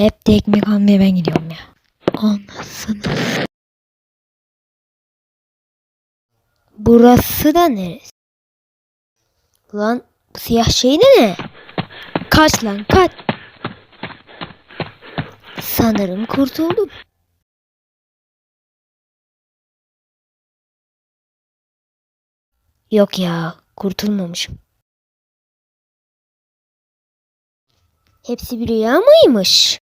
Hep de ekmek almaya ben gidiyorum ya. Anasını. s- Burası da neresi? Lan siyah şey de ne? Kaç lan kaç. Sanırım kurtuldum. Yok ya kurtulmamışım. Hepsi bir rüya mıymış?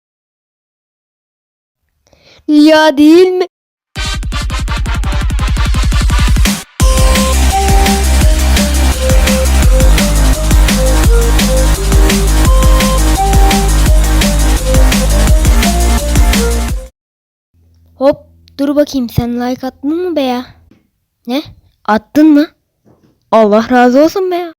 Rüya değil mi? Hop dur bakayım sen like attın mı be ya? Ne? Attın mı? Allah razı olsun be ya.